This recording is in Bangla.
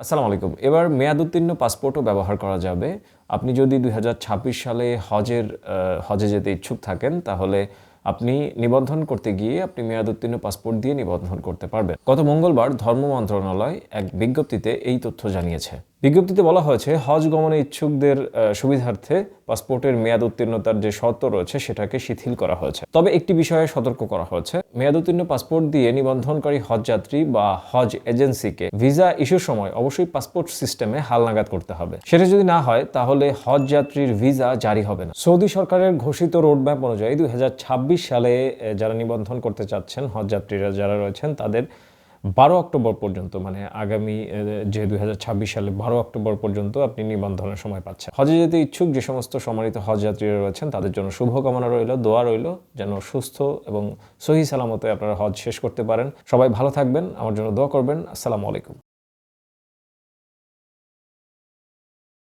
আসসালামু আলাইকুম। এবার মেয়াদ উত্তীর্ণ পাসপোর্টও ব্যবহার করা যাবে। আপনি যদি দুই হাজার ছাব্বিশ সালে হজের হজে যেতে ইচ্ছুক থাকেন, তাহলে আপনি নিবন্ধন করতে গিয়ে আপনি মেয়াদ উত্তীর্ণ পাসপোর্ট দিয়ে নিবন্ধন করতে পারবেন। গত মঙ্গলবার ধর্ম মন্ত্রণালয় এক বিজ্ঞপ্তিতে এই তথ্য জানিয়েছে। বিজ্ঞপ্তিতে বলা হয়েছে, হজ গমনে ইচ্ছুকদের সুবিধার্থে পাসপোর্টের মেয়াদ উত্তীর্ণতার যে শর্ত রয়েছে, সেটাকে শিথিল করা হয়েছে। তবে একটি বিষয়ে সতর্ক করা হয়েছে, মেয়াদ উত্তীর্ণ পাসপোর্ট দিয়ে নিবন্ধনকারী হজ যাত্রী বা হজ এজেন্সিকে ভিসা ইস্যুর সময় অবশ্যই পাসপোর্ট সিস্টেমে হালনাগাদ করতে হবে। সেটা যদি না হয়, তাহলে হজ যাত্রীর ভিসা জারি হবে না। সৌদি সরকারের ঘোষিত রোডম্যাপ অনুযায়ী দুই হাজার ছাব্বিশ সালে যারা নিবন্ধন করতে চাচ্ছেন, হজ যাত্রীরা যারা রয়েছেন, তাদের বারো অক্টোবর পর্যন্ত মানে আগামী যে দুই হাজার ছাব্বিশ সালে বারো অক্টোবর পর্যন্ত আপনি নিবন্ধনের সময় পাচ্ছেন। হজে যেতে ইচ্ছুক যে সমস্ত সমারিত হজ যাত্রীরা রয়েছেন, তাদের জন্য শুভকামনা রইল, দোয়া রইল, যেন সুস্থ এবং সহি সালামতে আপনারা হজ শেষ করতে পারেন। সবাই ভালো থাকবেন, আমার জন্য দোয়া করবেন। আসসালামু আলাইকুম।